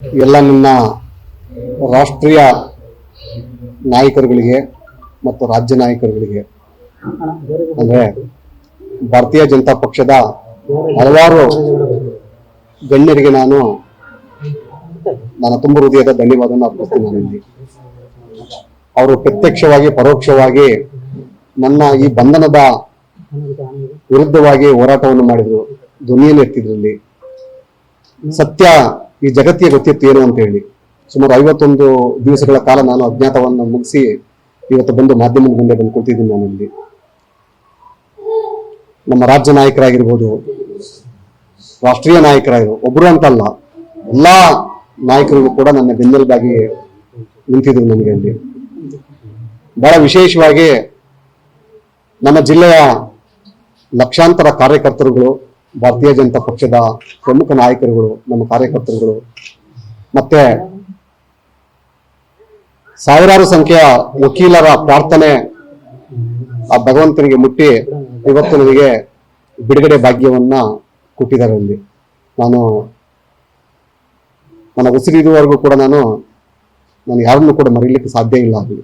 ಎಲ್ಲ ನನ್ನ ರಾಷ್ಟ್ರೀಯ ನಾಯಕರುಗಳಿಗೆ ಮತ್ತು ರಾಜ್ಯ ನಾಯಕರುಗಳಿಗೆ ಅಂದ್ರೆ ಭಾರತೀಯ ಜನತಾ ಪಕ್ಷದ ಹಲವಾರು ಗಣ್ಯರಿಗೆ ನಾನು ನನ್ನ ತುಂಬ ಹೃದಯದ ಧನ್ಯವಾದವನ್ನು ಅರ್ಪಿಸ್ತೀನಿ ನಾನಿಲ್ಲಿ ಅವರು ಪ್ರತ್ಯಕ್ಷವಾಗಿ, ಪರೋಕ್ಷವಾಗಿ ನನ್ನ ಈ ಬಂಧನದ ವಿರುದ್ಧವಾಗಿ ಹೋರಾಟವನ್ನು ಮಾಡಿದ್ರು, ಧ್ವನಿಯನ್ನು ಎತ್ತಿದ್ರಲ್ಲಿ ಸತ್ಯ ಈ ಜಗತ್ತಿಗೆ ಗೊತ್ತಿತ್ತು ಏನು ಅಂತ ಹೇಳಿ. ಸುಮಾರು ಐವತ್ತೊಂದು ದಿವಸಗಳ ಕಾಲ ನಾನು ಅಜ್ಞಾತವನ್ನು ಮುಗಿಸಿ ಇವತ್ತು ಬಂದು ಮಾಧ್ಯಮದ ಮುಂದೆ ಬಂದು ಕೂತಿದ್ದೀನಿ ನಾನಲ್ಲಿ. ನಮ್ಮ ರಾಜ್ಯ ನಾಯಕರಾಗಿರ್ಬೋದು, ರಾಷ್ಟ್ರೀಯ ನಾಯಕರಾಗಿರ್ಬೋದು, ಒಬ್ರು ಅಂತಲ್ಲ, ಎಲ್ಲ ನಾಯಕರಿಗೂ ಕೂಡ ನನ್ನ ಬೆನ್ನೆಲುಬಾಗಿ ನಿಂತಿದ್ರು ನನಗೆ ಅಲ್ಲಿ. ಬಹಳ ವಿಶೇಷವಾಗಿ ನಮ್ಮ ಜಿಲ್ಲೆಯ ಲಕ್ಷಾಂತರ ಕಾರ್ಯಕರ್ತರುಗಳು ಭಾರತೀಯ ಜನತಾ ಪಕ್ಷದ ಪ್ರಮುಖ ನಾಯಕರುಗಳು, ನಮ್ಮ ಕಾರ್ಯಕರ್ತರುಗಳು. ಮತ್ತೆ ಸಾವಿರಾರು ಸಂಖ್ಯೆಯ ವಕೀಲರ ಪ್ರಾರ್ಥನೆ ಆ ಭಗವಂತನಿಗೆ ಮುಟ್ಟಿ ಇವತ್ತು ನನಗೆ ಬಿಡುಗಡೆ ಭಾಗ್ಯವನ್ನ ಕೊಟ್ಟಿದ್ದಾರೆ ಅಲ್ಲಿ. ನಾನು ನನ್ನ ಉಸಿರಿದುವರೆಗೂ ಕೂಡ ನಾನು ನಾನು ಯಾರನ್ನು ಕೂಡ ಮರೀಲಿಕ್ಕೆ ಸಾಧ್ಯ ಇಲ್ಲ ಅಲ್ಲಿ.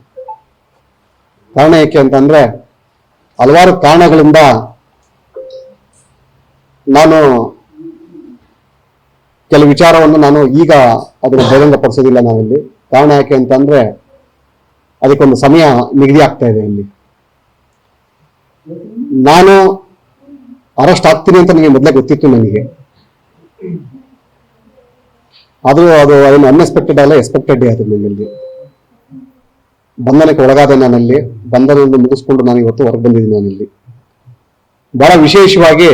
ಕಾರಣ ಏಕೆ ಅಂತಂದ್ರೆ ಹಲವಾರು ಕಾರಣಗಳಿಂದ ನಾನು ಕೆಲವು ವಿಚಾರವನ್ನು ನಾನು ಈಗ ಅದನ್ನು ಬಹಿರಂಗಪಡಿಸೋದಿಲ್ಲ ನಾವಿಲ್ಲಿ. ಕಾರಣ ಯಾಕೆ ಅಂತಂದ್ರೆ ಅದಕ್ಕೊಂದು ಸಮಯ ನಿಗದಿ ಆಗ್ತಾ ಇದೆ ಇಲ್ಲಿ ನಾನು ಅರೆಸ್ಟ್ ಆಗ್ತೀನಿ ಅಂತ ನನಗೆ ಮೊದಲೇ ಗೊತ್ತಿತ್ತು ನನಗೆ. ಅದು ಅದು ಏನು ಅನ್ಎಕ್ಸ್ಪೆಕ್ಟೆಡ್ ಅಲ್ಲ ಎಕ್ಸ್ಪೆಕ್ಟೆಡ್ ಅದು ನನ್ನಲ್ಲಿ ಬಂಧನಕ್ಕೆ ಒಳಗಾದ ನಾನಲ್ಲಿ ಬಂಧನವನ್ನು ಮುಗಿಸ್ಕೊಂಡು ನಾನು ಇವತ್ತು ಹೊರಗೆ ಬಂದಿದ್ದೀನಿ ನಾನಲ್ಲಿ. ಬಹಳ ವಿಶೇಷವಾಗಿ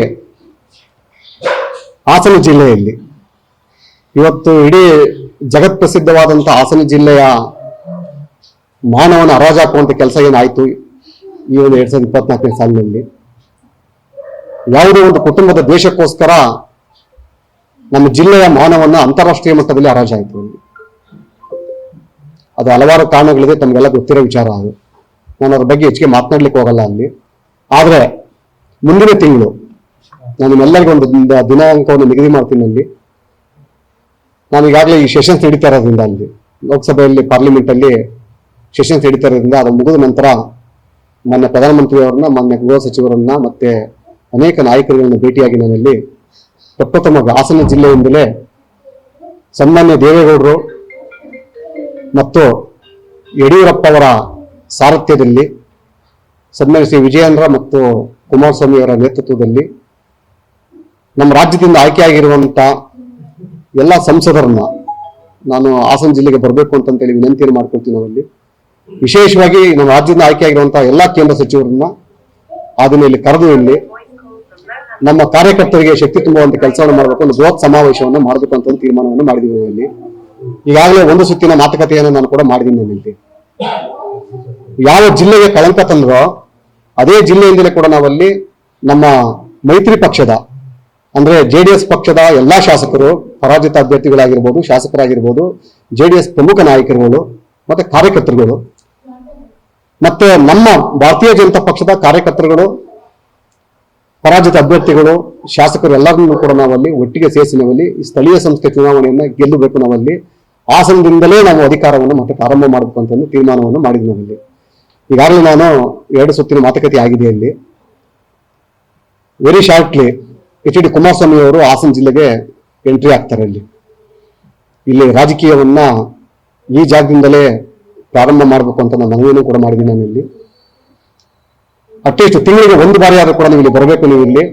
ಹಾಸನ ಜಿಲ್ಲೆಯಲ್ಲಿ. ಇವತ್ತು ಇಡೀ ಜಗತ್ ಪ್ರಸಿದ್ಧವಾದಂತ ಹಾಸನ ಜಿಲ್ಲೆಯ ಮಾನವನ ಹರಾಜು ಕೆಲಸ ಏನಾಯ್ತು? ಈ ಒಂದು ಎರಡ್ ಸಾವಿರದ ಇಪ್ಪತ್ನಾಲ್ಕನೇ ಸಾಲಿನಲ್ಲಿ. ಯಾವುದೇ ಒಂದು ಕುಟುಂಬದ ದೇಶಕ್ಕೋಸ್ಕರ ನಮ್ಮ ಜಿಲ್ಲೆಯ ಮಾನವನ್ನ ಅಂತಾರಾಷ್ಟ್ರೀಯ ಮಟ್ಟದಲ್ಲಿ ಹರಾಜಾಯಿತು ಅದು ಹಲವಾರು ಕಾರಣಗಳಿದೆ, ತಮಗೆಲ್ಲ ಗೊತ್ತಿರೋ ವಿಚಾರ ಅದು. ನಾನು ಅದ್ರ ಬಗ್ಗೆ ಹೆಚ್ಚಿಗೆ ಮಾತನಾಡ್ಲಿಕ್ಕೆ ಹೋಗಲ್ಲ ಅಲ್ಲಿ. ಆದರೆ ಮುಂದಿನ ತಿಂಗಳು ನಾನು ನಿಮ್ಮೆಲ್ಲರಿಗೂ ಒಂದು ದಿನಾಂಕವನ್ನು ನಿಗದಿ ಮಾಡ್ತೀನಿ ಅಲ್ಲಿ ನಾನು ಈಗಾಗಲೇ ಈ ಸೆಷನ್ಸ್ ನಡೀತಾ ಇರೋದ್ರಿಂದ ಅಲ್ಲಿ, ಲೋಕಸಭೆಯಲ್ಲಿ ಪಾರ್ಲಿಮೆಂಟ್ ಅಲ್ಲಿ ಸೆಷನ್ಸ್ ನಡೀತಾ ಇರೋದ್ರಿಂದ ಅದು ಮುಗಿದ ನಂತರ ಮೊನ್ನೆ ಪ್ರಧಾನಮಂತ್ರಿಯವರನ್ನ ಮೊನ್ನೆ ಗೃಹ ಸಚಿವರನ್ನ, ಮತ್ತೆ ಅನೇಕ ನಾಯಕರುಗಳನ್ನ ಭೇಟಿಯಾಗಿ ನಾನಲ್ಲಿ ಪ್ರಪ್ರಥಮ ಹಾಸನ ಜಿಲ್ಲೆಯಿಂದಲೇ ಸನ್ಮಾನ್ಯ ದೇವೇಗೌಡರು ಮತ್ತು ಯಡಿಯೂರಪ್ಪ ಅವರ ಸಾರಥ್ಯದಲ್ಲಿ ಸನ್ಮಾನ್ಯ ಶ್ರೀ ವಿಜಯೇಂದ್ರ ಮತ್ತು ಕುಮಾರಸ್ವಾಮಿ ಅವರ ನೇತೃತ್ವದಲ್ಲಿ ನಮ್ಮ ರಾಜ್ಯದಿಂದ ಆಯ್ಕೆಯಾಗಿರುವಂತ ಎಲ್ಲ ಸಂಸದರನ್ನ ನಾನು ಹಾಸನ ಜಿಲ್ಲೆಗೆ ಬರಬೇಕು ಅಂತಂತೇಳಿ ವಿನಂತಿಯನ್ನು ಮಾಡ್ಕೊಳ್ತೀನಿ ನಾವಲ್ಲಿ ವಿಶೇಷವಾಗಿ ನಮ್ಮ ರಾಜ್ಯದಿಂದ ಆಯ್ಕೆಯಾಗಿರುವಂಥ ಎಲ್ಲ ಕೇಂದ್ರ ಸಚಿವರನ್ನ ಅದನ್ನ ಇಲ್ಲಿ ಕರೆದು ಇಲ್ಲಿ ನಮ್ಮ ಕಾರ್ಯಕರ್ತರಿಗೆ ಶಕ್ತಿ ತುಂಬುವಂತ ಕೆಲಸವನ್ನು ಮಾಡಬೇಕು, ಒಂದು ಬೃಹತ್ ಸಮಾವೇಶವನ್ನು ಮಾಡಬೇಕು ಅಂತ ಒಂದು ತೀರ್ಮಾನವನ್ನು ಮಾಡಿದ್ದೀವಿ ಇಲ್ಲಿ ಈಗಾಗಲೇ ಒಂದು ಸುತ್ತಿನ ಮಾತುಕತೆಯನ್ನು ನಾನು ಕೂಡ ಮಾಡಿದ್ದೀನಿ ನಾನು ಇಲ್ಲಿ ಯಾವ ಜಿಲ್ಲೆಗೆ ಕಳಂಕ ತಂದ್ರೋ, ಅದೇ ಜಿಲ್ಲೆಯಿಂದಲೇ ಕೂಡ ನಾವಲ್ಲಿ ನಮ್ಮ ಮೈತ್ರಿ ಪಕ್ಷದ ಅಂದ್ರೆ ಜೆಡಿಎಸ್ ಪಕ್ಷದ ಎಲ್ಲಾ ಶಾಸಕರು ಪರಾಜಿತ ಅಭ್ಯರ್ಥಿಗಳಾಗಿರ್ಬೋದು, ಶಾಸಕರಾಗಿರ್ಬೋದು, ಜೆಡಿಎಸ್ ಪ್ರಮುಖ ನಾಯಕರುಗಳು ಮತ್ತೆ ಕಾರ್ಯಕರ್ತರುಗಳು. ಮತ್ತೆ ನಮ್ಮ ಭಾರತೀಯ ಜನತಾ ಪಕ್ಷದ ಕಾರ್ಯಕರ್ತರುಗಳು, ಪರಾಜಿತ ಅಭ್ಯರ್ಥಿಗಳು, ಶಾಸಕರು ಎಲ್ಲರನ್ನೂ ಕೂಡ ನಾವಲ್ಲಿ ಒಟ್ಟಿಗೆ ಸೇರಿಸಿ ನಾವಲ್ಲಿ ಸ್ಥಳೀಯ ಸಂಸ್ಥೆ ಚುನಾವಣೆಯನ್ನು ಗೆಲ್ಲಬೇಕು ನಾವಲ್ಲಿ. ಹಾಸನದಿಂದಲೇ ನಾವು ಅಧಿಕಾರವನ್ನು ಮತ್ತೆ ಪ್ರಾರಂಭ ಮಾಡಬೇಕು ಅಂತ ಒಂದು ತೀರ್ಮಾನವನ್ನು ಮಾಡಿದ್ವಿ ನಾವಲ್ಲಿ. ಈಗಾಗಲೇ ನಾನು ಎರಡು ಸುತ್ತಿನ ಮಾತುಕತೆ ಆಗಿದೆ ಅಲ್ಲಿ very shortly H D Kumaraswamy ಅವರು ಹಾಸನ ಜಿಲ್ಲೆಗೆ ಎಂಟ್ರಿ ಆಗ್ತಾರೆ ಇಲ್ಲಿ ಇಲ್ಲಿ ರಾಜಕೀಯವನ್ನ ಈ ಜಾಗದಿಂದಲೇ ಪ್ರಾರಂಭ ಮಾಡಬೇಕು ಅಂತ ನಾನು ಮನವಿಯನ್ನು ಕೂಡ ಮಾಡಿದ್ದೀನಿ ನಾನು ಇಲ್ಲಿ ಅಟ್ಲೀಸ್ಟ್ ತಿಂಗಳಿಗೆ ಒಂದು ಬಾರಿ ಆದರೂ ಕೂಡ ನೀವು ಇಲ್ಲಿ ಬರಬೇಕು ನೀವು ಇಲ್ಲಿ.